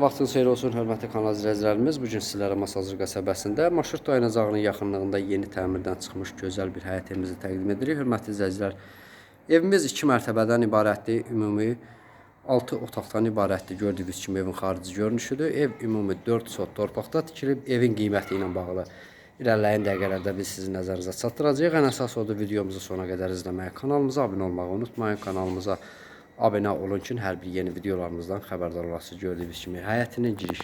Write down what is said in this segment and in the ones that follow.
Vaxtınız xeyir olsun, hörmətli kanal izləyicilərimiz. Bu gün sizlərə Masazır qəsəbəsində Maşrut dayanacağının yaxınlığında yeni təmirdən çıxmış gözəl bir həyət evimizi təqdim edirik. Hörmətli izləyicilər, evimiz 2 mərtəbədən ibarətdir. Ümumi 6 otaqdan ibarətdir. Gördüyünüz kimi evin xarici görünüşüdür. Ev ümumi 4 sot torpaqda tikilib. Evin qiyməti ilə bağlı irəliləyən dəqiqələrdə biz sizin nəzərinizə çatdıracağıq. Ən əsas odur videomuzu sona qədər izləməyi, kanalımıza abunə olmağı unutmayın. Kanalımıza abunə olun ki, hər bir yeni videolarımızdan xəbərdar olasınız. Gördüyünüz kimi həyətinin giriş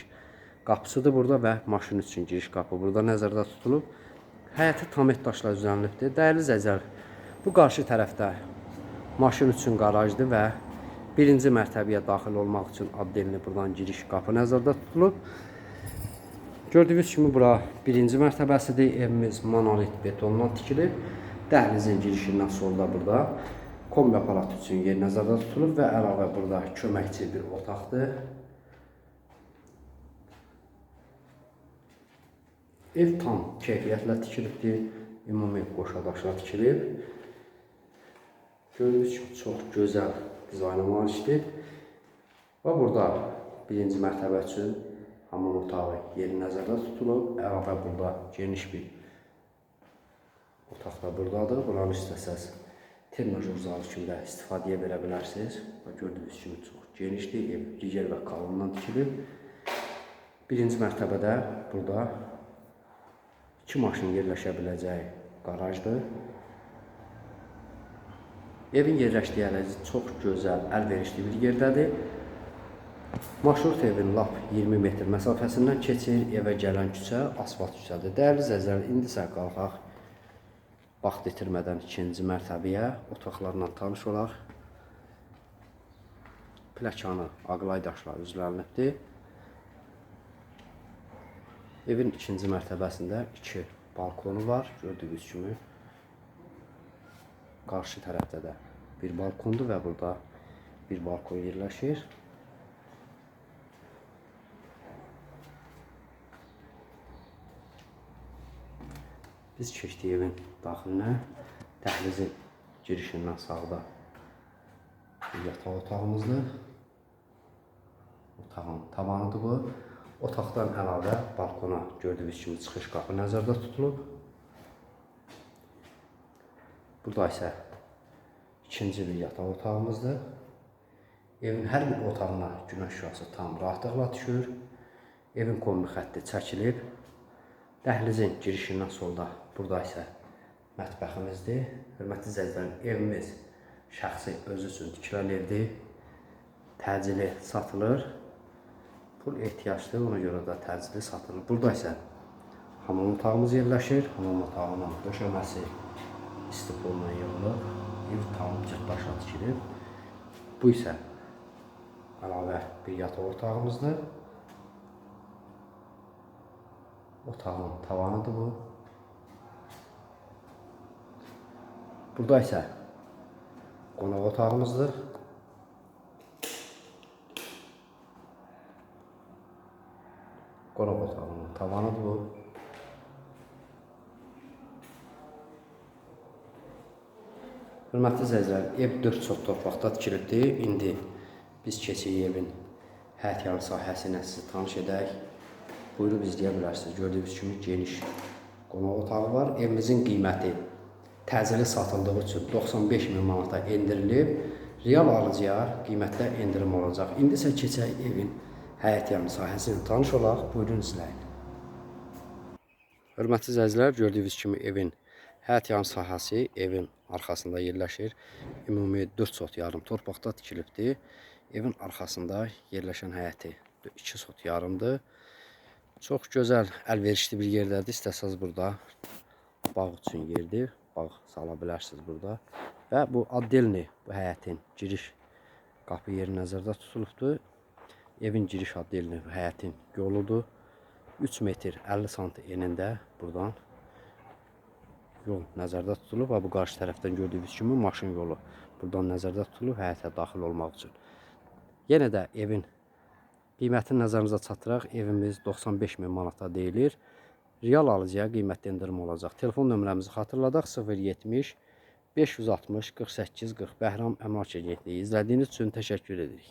qapısıdır burada və maşın üçün giriş qapı burada nəzərdə tutulub. Həyəti tam et daşla düzənlibdir. Dəyərli zəcər, bu qarşı tərəfdə maşın üçün qarajdır və birinci mərtəbəyə daxil olmaq üçün addelini buradan giriş qapı nəzərdə tutulub. Gördüyünüz kimi bura birinci mərtəbəsidir. Evimiz monolit betondan tikilib. Dəhlizin girişindən solda burada kombi aparatı üçün yer nəzərdə tutulub və əlavə burada köməkçi bir otaqdır. Ev tam keyfiyyətlə tikilibdir. Ümumi qoşadaşla tikilib. Gördüyünüz kimi çox gözəl dizayna malikdir. Və burada birinci mərtəbə üçün hamam otağı yeri nəzərdə tutulub. Əlavə burada geniş bir otaq da buradadır. Buranı istəsəz trenajör zalı kimi də istifadəyə verə bilərsiniz. Gördüyünüz kimi çox genişdir. Ev digər və kalından tikilib. Birinci mərtəbədə burada iki maşın yerləşə biləcəyi qarajdır. Evin yerləşdiyi ərazi çox gözəl, əlverişli bir yerdədir. Marşrut evin lap 20 metr məsafəsindən keçir. Evə gələn küçə asfalt küçədir. Dəyərli izləyicilər, indi isə qalxaq vaxt itirmədən ikinci mərtəbəyə otaqlarla tanış olaq. Pləkanı ağlay daşla üzlənibdir. Evin ikinci mərtəbəsində iki balkonu var, gördüyünüz kimi. Qarşı tərəfdə də bir balkondur və burada bir balkon yerləşir. Biz keçdik evin daxilinə. Dəhlizin girişindən sağda yataq otağımızdır. Otağın tavanıdır bu. Otaqdan əlavə balkona gördüyünüz kimi çıxış qapı nəzərdə tutulub. Burada isə ikinci bir yataq otağımızdır. Evin hər bir otağına günəş şüası tam rahatlıqla düşür. Evin kombi xətti çəkilib. Dəhlizin girişindən solda burada isə mətbəximizdir. Hörmətli izləyicilərim, evimiz şəxsi özü üçün tikilən evdir. Təcili satılır. Pul ehtiyacdır, ona görə də təcili satılır. Burada isə hamam otağımız yerləşir. Hamam otağının döşəməsi istiqolla yığılıb. Ev tam cırtdaşa tikilib. Bu isə əlavə bir yataq otağımızdır. Otağın tavanıdır bu. Burada isə qonaq otağımızdır. Qonaq otağının tavanıdır bu. Hörmətli izləyicilər, ev 4 çox torpaqda tikilibdir. İndi biz keçirik evin həyət yanı sahəsi ilə sizi tanış edək. Buyurub izləyə bilərsiniz. Gördüyünüz kimi geniş qonaq otağı var. Evimizin qiyməti təcili satıldığı üçün 95 min manata endirilib. Real alıcıya qiymətdə endirim olacaq. İndi isə keçək evin həyət yanı sahəsini tanış olaq. Buyurun izləyin. Hörmətli izləyicilər, gördüyünüz kimi evin həyət yanı sahəsi evin arxasında yerləşir. Ümumi 4 sot yarım torpaqda tikilibdir. Evin arxasında yerləşən həyəti 2 sot yarımdır. Çox gözəl, əlverişli bir yerdədir. İstəsəz burada bağ üçün yerdir. Bağ sala bilərsiniz burada. Və bu addelni, bu həyətin giriş qapı yeri nəzərdə tutulubdur. Evin giriş addelini həyətin yoludur. 3 metr 50 sm enində buradan yol nəzərdə tutulub. Və bu qarşı tərəfdən gördüyünüz kimi maşın yolu buradan nəzərdə tutulub həyətə daxil olmaq üçün. Yenə də evin qiymətini nəzərinizə çatdıraq. Evimiz 95 min manata deyilir. Real alıcıya qiymətli endirim olacaq. Telefon nömrəmizi xatırladaq 070 560 48 40 Bəhram Əmlak Agentliyi. İzlədiyiniz üçün təşəkkür edirik.